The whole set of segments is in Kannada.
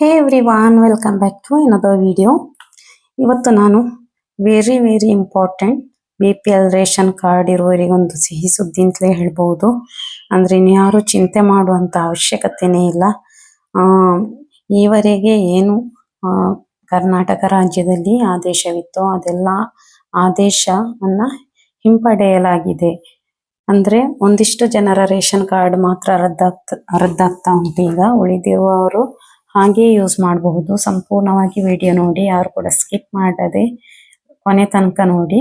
Hey everyone welcome back to ಇನ್ನೊಂದು ವಿಡಿಯೋ ಇವತ್ತು ನಾನು very very important B P L ration card ಇರುವವರಿಗೊಂದು ಸಿಹಿ ಸುದ್ದಿ ಅಂತಲೇ ಹೇಳ್ಬೋದು ಅಂದ್ರೆ ಇನ್ಯಾರು ಚಿಂತೆ ಮಾಡುವಂಥ ಅವಶ್ಯಕತೆನೇ ಇಲ್ಲ. ಈವರೆಗೆ ಏನು ಕರ್ನಾಟಕ ರಾಜ್ಯದಲ್ಲಿ ಆದೇಶವಿತ್ತು ಅದೆಲ್ಲ ಆದೇಶವನ್ನು ಹಿಂಪಡೆಯಲಾಗಿದೆ. ಅಂದ್ರೆ ಒಂದಿಷ್ಟು ಜನರ ರೇಷನ್ ಕಾರ್ಡ್ ಮಾತ್ರ ರದ್ದಾಗ್ತ, ರದ್ದಾಗ್ತಾ ಉಂಟು. ಈಗ ಉಳಿದಿರುವವರು ಹಾಗೆ ಯೂಸ್ ಮಾಡಬಹುದು. ಸಂಪೂರ್ಣವಾಗಿ ವಿಡಿಯೋ ನೋಡಿ, ಯಾರು ಕೂಡ ಸ್ಕಿಪ್ ಮಾಡದೆ ಕೊನೆ ತನಕ ನೋಡಿ.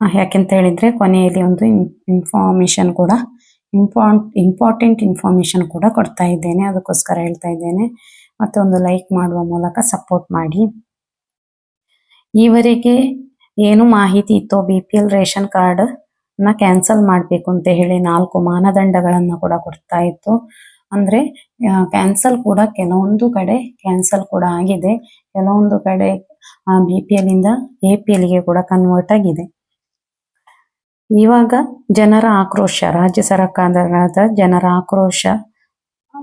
ಯಾಕೆಂತ ಹೇಳಿದ್ರೆ ಕೊನೆಯಲ್ಲಿ ಒಂದು ಇನ್ಫಾರ್ಮೇಶನ್ ಕೂಡ ಇಂಪಾರ್ಟ್ ಇಂಪಾರ್ಟೆಂಟ್ ಇನ್ಫಾರ್ಮೇಶನ್ ಕೂಡ ಕೊಡ್ತಾ ಇದ್ದೇನೆ. ಅದಕ್ಕೋಸ್ಕರ ಹೇಳ್ತಾ ಇದ್ದೇನೆ. ಮತ್ತೆ ಒಂದು ಲೈಕ್ ಮಾಡುವ ಮೂಲಕ ಸಪೋರ್ಟ್ ಮಾಡಿ. ಈವರೆಗೆ ಏನು ಮಾಹಿತಿ ಇತ್ತು ಬಿ ಪಿ ಎಲ್ ರೇಷನ್ ಕಾರ್ಡ್ನ ಕ್ಯಾನ್ಸಲ್ ಮಾಡಬೇಕು ಅಂತ ಹೇಳಿ ನಾಲ್ಕು ಮಾನದಂಡಗಳನ್ನ ಕೂಡ ಕೊಡ್ತಾ ಇತ್ತು. ಅಂದ್ರೆ ಕ್ಯಾನ್ಸಲ್ ಕೂಡ ಕೆಲವೊಂದು ಕಡೆ ಕ್ಯಾನ್ಸಲ್ ಕೂಡ ಆಗಿದೆ. ಕೆಲವೊಂದು ಕಡೆ ಬಿ ಪಿ ಎಲ್ ಇಂದ ಎ ಪಿ ಎಲ್ಗೆ ಕೂಡ ಕನ್ವರ್ಟ್ ಆಗಿದೆ. ಇವಾಗ ಜನರ ಆಕ್ರೋಶ, ರಾಜ್ಯ ಸರ್ಕಾರದ ಜನರ ಆಕ್ರೋಶ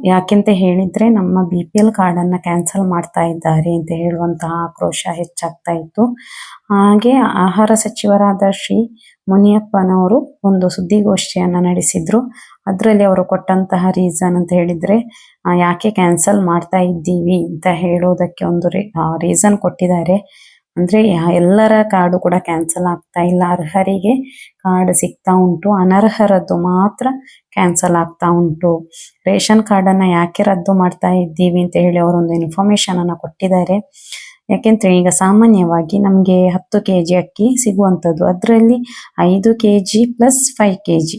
ಯಾಕೆಂತ ಹೇಳಿದ್ರೆ ನಮ್ಮ ಬಿ ಪಿ ಎಲ್ ಕಾರ್ಡ್ ಅನ್ನ ಕ್ಯಾನ್ಸಲ್ ಮಾಡ್ತಾ ಇದ್ದಾರೆ ಅಂತ ಹೇಳುವಂತಹ ಆಕ್ರೋಶ ಹೆಚ್ಚಾಗ್ತಾ ಇತ್ತು. ಹಾಗೆ ಆಹಾರ ಸಚಿವರಾದ ಶ್ರೀ ಮುನಿಯಪ್ಪನವರು ಒಂದು ಸುದ್ದಿಗೋಷ್ಠಿಯನ್ನ ನಡೆಸಿದ್ರು. ಅದರಲ್ಲಿ ಅವರು ಕೊಟ್ಟಂತಹ ರೀಸನ್ ಅಂತ ಹೇಳಿದ್ರೆ ಯಾಕೆ ಕ್ಯಾನ್ಸಲ್ ಮಾಡ್ತಾ ಇದ್ದೀವಿ? ಅಂತ ಹೇಳೋದಕ್ಕೆ ಒಂದು ರೀಸನ್ ಕೊಟ್ಟಿದ್ದಾರೆ. ಅಂದ್ರೆ ಎಲ್ಲರ ಕಾರ್ಡು ಕೂಡ ಕ್ಯಾನ್ಸಲ್ ಆಗ್ತಾ ಇಲ್ಲ. ಅರ್ಹರಿಗೆ ಕಾರ್ಡ್ ಸಿಗ್ತಾ ಉಂಟು. ಅನರ್ಹರದ್ದು ಮಾತ್ರ ಕ್ಯಾನ್ಸಲ್ ಆಗ್ತಾ ಉಂಟು. ರೇಷನ್ ಕಾರ್ಡ್ ಅನ್ನ ಯಾಕೆ ರದ್ದು ಮಾಡ್ತಾ ಇದ್ದೀವಿ ಅಂತ ಹೇಳಿ ಅವರೊಂದು ಇನ್ಫಾರ್ಮೇಶನ್ ಅನ್ನ ಕೊಟ್ಟಿದ್ದಾರೆ. ಯಾಕೆಂದ್ರೆ ಈಗ ಸಾಮಾನ್ಯವಾಗಿ ನಮ್ಗೆ ಹತ್ತು ಕೆಜಿ ಅಕ್ಕಿ ಸಿಗುವಂತದ್ದು. ಅದರಲ್ಲಿ ಐದು ಕೆಜಿ ಪ್ಲಸ್ ಫೈವ್ ಕೆಜಿ.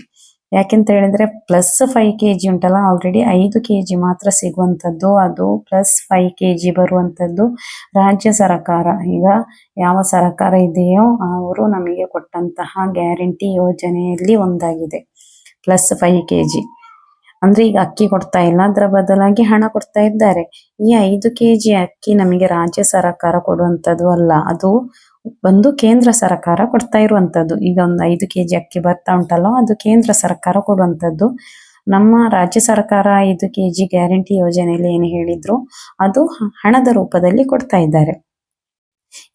ಯಾಕೆಂತ ಹೇಳಿದ್ರೆ ಪ್ಲಸ್ ಫೈವ್ ಕೆಜಿ ಉಂಟಲ್ಲ ಆಲ್ರೆಡಿ ಐದು ಕೆಜಿ ಮಾತ್ರ ಸಿಗುವಂತದ್ದು ಅದು ಪ್ಲಸ್ ಫೈವ್ ಕೆಜಿ ಬರುವಂತದ್ದು ರಾಜ್ಯ ಸರಕಾರ. ಈಗ ಯಾವ ಸರಕಾರ ಇದೆಯೋ ಅವರು ನಮಗೆ ಕೊಟ್ಟಂತಹ ಗ್ಯಾರಂಟಿ ಯೋಜನೆಯಲ್ಲಿ ಒಂದಾಗಿದೆ. ಪ್ಲಸ್ ಫೈವ್ ಕೆಜಿ ಅಂದ್ರೆ ಈಗ ಅಕ್ಕಿ ಕೊಡ್ತಾ ಇಲ್ಲ, ಅದರ ಬದಲಾಗಿ ಹಣ ಕೊಡ್ತಾ ಇದ್ದಾರೆ. ಈ ಐದು ಕೆಜಿ ಅಕ್ಕಿ ನಮಗೆ ರಾಜ್ಯ ಸರಕಾರ ಕೊಡುವಂತದ್ದು ಅಲ್ಲ. ಅದು ಒಂದು ಕೇಂದ್ರ ಸರ್ಕಾರ ಕೊಡ್ತಾ ಇರುವಂತದ್ದು. ಈಗ ಒಂದು ಐದು ಕೆಜಿ ಅಕ್ಕಿ ಬರ್ತಾ ಉಂಟಲ್ಲ, ಅದು ಕೇಂದ್ರ ಸರ್ಕಾರ ಕೊಡುವಂತದ್ದು. ನಮ್ಮ ರಾಜ್ಯ ಸರ್ಕಾರ ಐದು ಕೆಜಿ ಗ್ಯಾರಂಟಿ ಯೋಜನೆಯಲ್ಲಿ ಏನು ಹೇಳಿದ್ರು, ಅದು ಹಣದ ರೂಪದಲ್ಲಿ ಕೊಡ್ತಾ ಇದ್ದಾರೆ.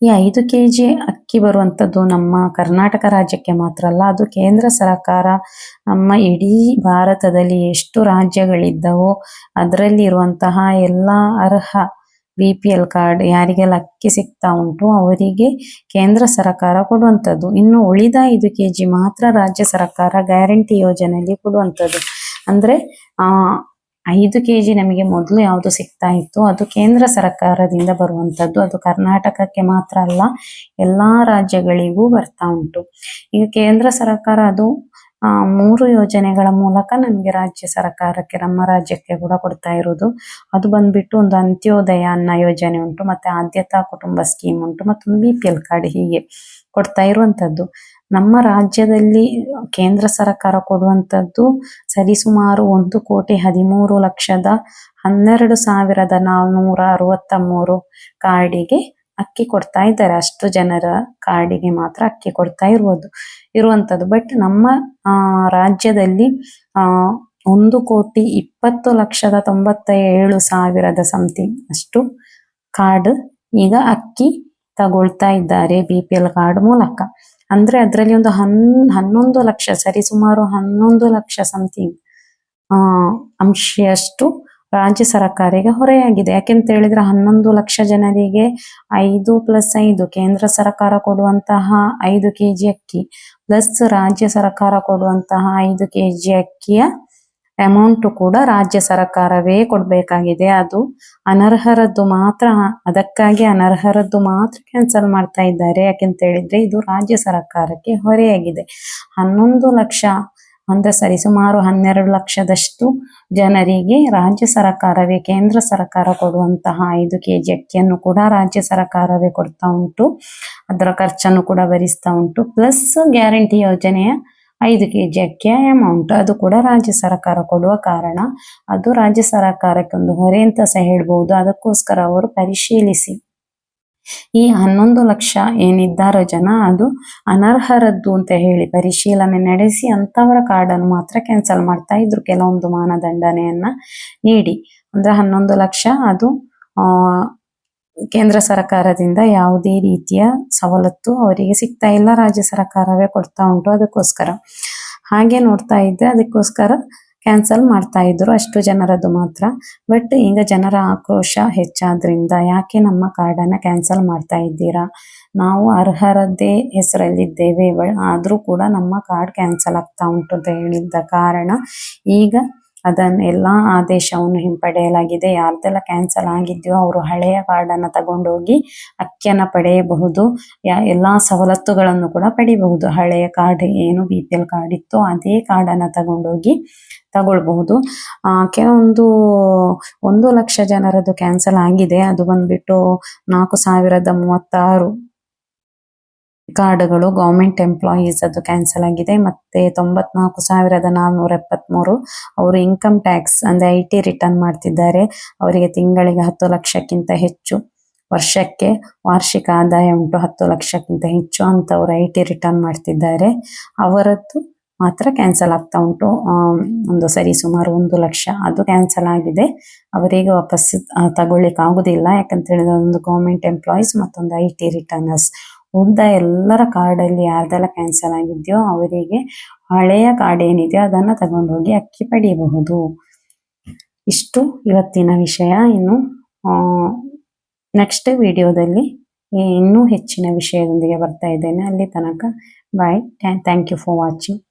ಈ ಐದು ಕೆಜಿ ಅಕ್ಕಿ ಬರುವಂತದ್ದು ನಮ್ಮ ಕರ್ನಾಟಕ ರಾಜ್ಯಕ್ಕೆ ಮಾತ್ರ ಅಲ್ಲ, ಅದು ಕೇಂದ್ರ ಸರ್ಕಾರ ನಮ್ಮ ಇಡೀ ಭಾರತದಲ್ಲಿ ಎಷ್ಟು ರಾಜ್ಯಗಳಿದ್ದವೋ ಅದರಲ್ಲಿ ಇರುವಂತಹ ಎಲ್ಲ ಅರ್ಹ ಬಿ ಪಿ ಎಲ್ ಕಾರ್ಡ್ ಯಾರಿಗೆಲ್ಲ ಅಕ್ಕಿ ಸಿಗ್ತಾ ಉಂಟು ಅವರಿಗೆ ಕೇಂದ್ರ ಸರ್ಕಾರ ಕೊಡುವಂತದ್ದು ಇನ್ನು ಉಳಿದ ಐದು ಕೆಜಿ ಮಾತ್ರ ರಾಜ್ಯ ಸರ್ಕಾರ ಗ್ಯಾರಂಟಿ ಯೋಜನೆಯಲ್ಲಿ ಕೊಡುವಂತದ್ದು ಅಂದ್ರೆ, ಆ, ಐದು ಕೆಜಿ ನಮಗೆ ಮೊದಲು ಯಾವುದು ಸಿಗ್ತಾ ಇತ್ತು, ಅದು ಕೇಂದ್ರ ಸರ್ಕಾರದಿಂದ ಬರುವಂತದ್ದು ಅದು ಕರ್ನಾಟಕಕ್ಕೆ ಮಾತ್ರ ಅಲ್ಲ, ಎಲ್ಲಾ ರಾಜ್ಯಗಳಿಗೂ ಬರ್ತಾ ಉಂಟು. ಈಗ ಕೇಂದ್ರ ಸರ್ಕಾರ ಅದು ಮೂರು ಯೋಜನೆಗಳ ಮೂಲಕ ನಮಗೆ ರಾಜ್ಯ ಸರ್ಕಾರಕ್ಕೆ, ನಮ್ಮ ರಾಜ್ಯಕ್ಕೆ ಕೂಡ ಕೊಡ್ತಾ ಇರೋದು. ಅದು ಬಂದ್ಬಿಟ್ಟು ಒಂದು ಅಂತ್ಯೋದಯ ಅನ್ನ ಯೋಜನೆ ಉಂಟು, ಮತ್ತೆ ಆದ್ಯತಾ ಕುಟುಂಬ ಸ್ಕೀಮ್ ಉಂಟು ಮತ್ತೊಂದು ಬಿ ಪಿ ಎಲ್ ಕಾರ್ಡ್ ಹೀಗೆ ಕೊಡ್ತಾ ಇರುವಂತದ್ದು. ನಮ್ಮ ರಾಜ್ಯದಲ್ಲಿ ಕೇಂದ್ರ ಸರ್ಕಾರ ಕೊಡುವಂತದ್ದು ಸರಿಸುಮಾರು ಒಂದು ಕೋಟಿ ಹದಿಮೂರು ಲಕ್ಷದ ಹನ್ನೆರಡು ಸಾವಿರದ ನಾಲ್ನೂರ ಅರವತ್ತ ಮೂರು ಕಾರ್ಡಿಗೆ ಅಕ್ಕಿ ಕೊಡ್ತಾ ಇದ್ದಾರೆ. ಅಷ್ಟು ಜನರ ಕಾರ್ಡಿಗೆ ಮಾತ್ರ ಅಕ್ಕಿ ಕೊಡ್ತಾ ಇರುವುದು ಇರುವಂತದ್ದು. ಬಟ್ ನಮ್ಮ ರಾಜ್ಯದಲ್ಲಿ, ಆ, ಒಂದು ಕೋಟಿ ಇಪ್ಪತ್ತು ಲಕ್ಷದ ತೊಂಬತ್ತ ಏಳು ಸಾವಿರದ ಸಮಥಿಂಗ್ ಅಷ್ಟು ಕಾರ್ಡ್ ಈಗ ಅಕ್ಕಿ ತಗೊಳ್ತಾ ಇದ್ದಾರೆ ಬಿ ಪಿ ಎಲ್ ಕಾರ್ಡ್ ಮೂಲಕ. ಅಂದ್ರೆ ಅದರಲ್ಲಿ ಒಂದು ಹನ್, ಹನ್ನೊಂದು ಲಕ್ಷ ಸರಿಸುಮಾರು ಹನ್ನೊಂದು ಲಕ್ಷ ಸಮಥಿಂಗ್ ಆ ಅಂಶಿಯಷ್ಟು ರಾಜ್ಯ ಸರ್ಕಾರಿಗೆ ಹೊರೆಯಾಗಿದೆ. ಯಾಕೆಂತ ಹೇಳಿದ್ರೆ ಹನ್ನೊಂದು ಲಕ್ಷ ಜನರಿಗೆ ಐದು ಪ್ಲಸ್ ಐದು ಕೇಂದ್ರ ಸರ್ಕಾರ ಕೊಡುವಂತಹ ಐದು ಕೆಜಿ ಅಕ್ಕಿ ಪ್ಲಸ್ ರಾಜ್ಯ ಸರ್ಕಾರ ಕೊಡುವಂತಹ ಐದು ಕೆಜಿ ಅಕ್ಕಿಯ ಅಮೌಂಟ್ ಕೂಡ ರಾಜ್ಯ ಸರ್ಕಾರವೇ ಕೊಡಬೇಕಾಗಿದೆ. ಅದು ಅನರ್ಹರದ್ದು ಮಾತ್ರ, ಅದಕ್ಕಾಗಿ ಅನರ್ಹರದ್ದು ಮಾತ್ರ ಕ್ಯಾನ್ಸಲ್ ಮಾಡ್ತಾ ಇದ್ದಾರೆ. ಯಾಕೆಂತ ಹೇಳಿದ್ರೆ ಇದು ರಾಜ್ಯ ಸರ್ಕಾರಕ್ಕೆ ಹೊರೆಯಾಗಿದೆ. ಹನ್ನೊಂದು ಲಕ್ಷ ಅಂದ್ರೆ ಸರಿಸುಮಾರು ಹನ್ನೆರಡು ಲಕ್ಷದಷ್ಟು ಜನರಿಗೆ ರಾಜ್ಯ ಸರಕಾರವೇ, ಕೇಂದ್ರ ಸರ್ಕಾರ ಕೊಡುವಂತಹ ಐದು ಕೆಜಿ ಅಕ್ಕಿಯನ್ನು ಕೂಡ ರಾಜ್ಯ ಸರಕಾರವೇ ಕೊಡ್ತಾ ಉಂಟು. ಅದರ ಖರ್ಚನ್ನು ಕೂಡ ಭರಿಸ್ತಾ ಉಂಟು. ಪ್ಲಸ್ ಗ್ಯಾರಂಟಿ ಯೋಜನೆಯ ಐದು ಕೆಜಿ ಅಕ್ಕಿಯ ಅಮೌಂಟ್ ಅದು ಕೂಡ ರಾಜ್ಯ ಸರಕಾರ ಕೊಡುವ ಕಾರಣ. ಅದು ರಾಜ್ಯ ಸರಕಾರಕ್ಕೆ ಒಂದು ಹೊರೆ ಅಂತ ಸಹ ಹೇಳ್ಬಹುದು ಅದಕ್ಕೋಸ್ಕರ ಅವರು ಪರಿಶೀಲಿಸಿ. ಈ ಹನ್ನೊಂದು ಲಕ್ಷ ಏನಿದ್ದಾರೋ ಜನ, ಅದು ಅನರ್ಹರದ್ದು ಅಂತ ಹೇಳಿ ಪರಿಶೀಲನೆ ನಡೆಸಿ ಅಂತವರ ಕಾರ್ಡ್ ಅನ್ನು ಮಾತ್ರ ಕ್ಯಾನ್ಸಲ್ ಮಾಡ್ತಾ ಇದ್ರು ಕೆಲವೊಂದು ಮಾನದಂಡನೆಯನ್ನ ನೀಡಿ. ಅಂದ್ರೆ ಹನ್ನೊಂದು ಲಕ್ಷ ಅದು ಕೇಂದ್ರ ಸರ್ಕಾರದಿಂದ ಯಾವುದೇ ರೀತಿಯ ಸವಲತ್ತು ಅವರಿಗೆ ಸಿಗ್ತಾ ಇಲ್ಲ, ರಾಜ್ಯ ಸರ್ಕಾರವೇ ಕೊಡ್ತಾ ಉಂಟು ಅದಕ್ಕೋಸ್ಕರ. ಹಾಗೆ ನೋಡ್ತಾ ಇದ್ರೆ ಅದಕ್ಕೋಸ್ಕರ ಕ್ಯಾನ್ಸಲ್ ಮಾಡ್ತಾ ಇದ್ರು. ಅಷ್ಟು ಜನರದ್ದು ಮಾತ್ರ. ಬಟ್ ಈಗ ಜನರ ಆಕ್ರೋಶ ಹೆಚ್ಚಾದ್ರಿಂದ ಯಾಕೆ ನಮ್ಮ ಕಾರ್ಡನ್ನು ಕ್ಯಾನ್ಸಲ್ ಮಾಡ್ತಾ ಇದ್ದೀರಾ? ನಾವು ಅರ್ಹರದ್ದೇ ಹೆಸರಲ್ಲಿದ್ದೇವೆ. ಆದರೂ ಕೂಡ ನಮ್ಮ ಕಾರ್ಡ್ ಕ್ಯಾನ್ಸಲ್ ಆಗ್ತಾ ಉಂಟು ಅಂತ ಹೇಳಿದ್ದ ಕಾರಣ ಈಗ ಅದನ್ನ ಎಲ್ಲಾ ಆದೇಶವನ್ನು ಹಿಂಪಡೆಯಲಾಗಿದೆ. ಯಾರ್ದೆಲ್ಲ ಕ್ಯಾನ್ಸಲ್ ಆಗಿದ್ಯೋ ಅವರು ಹಳೆಯ ಕಾರ್ಡನ್ನ ತಗೊಂಡೋಗಿ ಅಕ್ಕಿಯನ್ನ ಪಡೆಯಬಹುದು. ಎಲ್ಲಾ ಸವಲತ್ತುಗಳನ್ನು ಕೂಡ ಪಡೆಯಬಹುದು ಹಳೆಯ ಕಾರ್ಡ್ ಏನು ಬಿ.ಪಿ.ಎಲ್ ಕಾರ್ಡ್ ಇತ್ತು ಅದೇ ಕಾರ್ಡನ್ನ ತಗೊಂಡೋಗಿ ತಗೊಳ್ಬಹುದು. ಆ, ಕೆಲವೊಂದು ಒಂದು ಲಕ್ಷ ಜನರದ್ದು ಕ್ಯಾನ್ಸಲ್ ಆಗಿದೆ. ಅದು ಬಂದ್ಬಿಟ್ಟು ನಾಲ್ಕು ಸಾವಿರದ ಮೂವತ್ತಾರು ಕಾರ್ಡ್ಗಳು ಗವರ್ನಮೆಂಟ್ ಎಂಪ್ಲಾಯೀಸ್ ಅದು ಕ್ಯಾನ್ಸಲ್ ಆಗಿದೆ. ಮತ್ತೆ ತೊಂಬತ್ನಾಲ್ಕು ಸಾವಿರದ ನಾಲ್ನೂರ ಎಪ್ಪತ್ಮೂರು ಅವರು ಇನ್ಕಮ್ ಟ್ಯಾಕ್ಸ್ ಅಂದ್ರೆ ಐ.ಟಿ ರಿಟರ್ನ್ ಮಾಡ್ತಿದ್ದಾರೆ. ಅವರಿಗೆ ತಿಂಗಳಿಗೆ ಹತ್ತು ಲಕ್ಷಕ್ಕಿಂತ ಹೆಚ್ಚು ವರ್ಷಕ್ಕೆ ವಾರ್ಷಿಕ ಆದಾಯ ಉಂಟು, ಹತ್ತು ಲಕ್ಷಕ್ಕಿಂತ ಹೆಚ್ಚು ಅಂತ ಅವರು ಐ.ಟಿ ರಿಟರ್ನ್ ಮಾಡ್ತಿದ್ದಾರೆ. ಅವರದ್ದು ಮಾತ್ರ ಕ್ಯಾನ್ಸಲ್ ಆಗ್ತಾ ಉಂಟು. ಒಂದು ಸರಿ ಸುಮಾರು ಒಂದು ಲಕ್ಷ ಅದು ಕ್ಯಾನ್ಸಲ್ ಆಗಿದೆ. ಅವರಿಗೆ ವಾಪಸ್ ತಗೊಳ್ಳಿಕ್ಕೆ ಆಗುದಿಲ್ಲ ಯಾಕಂತ ಹೇಳಿದ್ರೆ ಒಂದು ಗವರ್ನಮೆಂಟ್ ಎಂಪ್ಲಾಯೀಸ್ ಮತ್ತೊಂದು ಐ.ಟಿ ರಿಟರ್ನರ್ಸ್ ಉಳಿದ ಎಲ್ಲರ ಕಾರ್ಡ್ ಅಲ್ಲಿ ಯಾರ್ದೆಲ್ಲ ಕ್ಯಾನ್ಸಲ್ ಆಗಿದೆಯೋ ಅವರಿಗೆ ಹಳೆಯ ಕಾರ್ಡ್ ಏನಿದೆಯೋ ಅದನ್ನ ತಗೊಂಡು ಹೋಗಿ ಅಕ್ಕಿ ಪಡೆಯಬಹುದು ಇಷ್ಟು ಇವತ್ತಿನ ವಿಷಯ. ಇನ್ನು ನೆಕ್ಸ್ಟ್ ವಿಡಿಯೋದಲ್ಲಿ ಇನ್ನೂ ಹೆಚ್ಚಿನ ವಿಷಯದೊಂದಿಗೆ ಬರ್ತಾ ಇದ್ದೇನೆ. ಅಲ್ಲಿ ತನಕ bye thank you for watching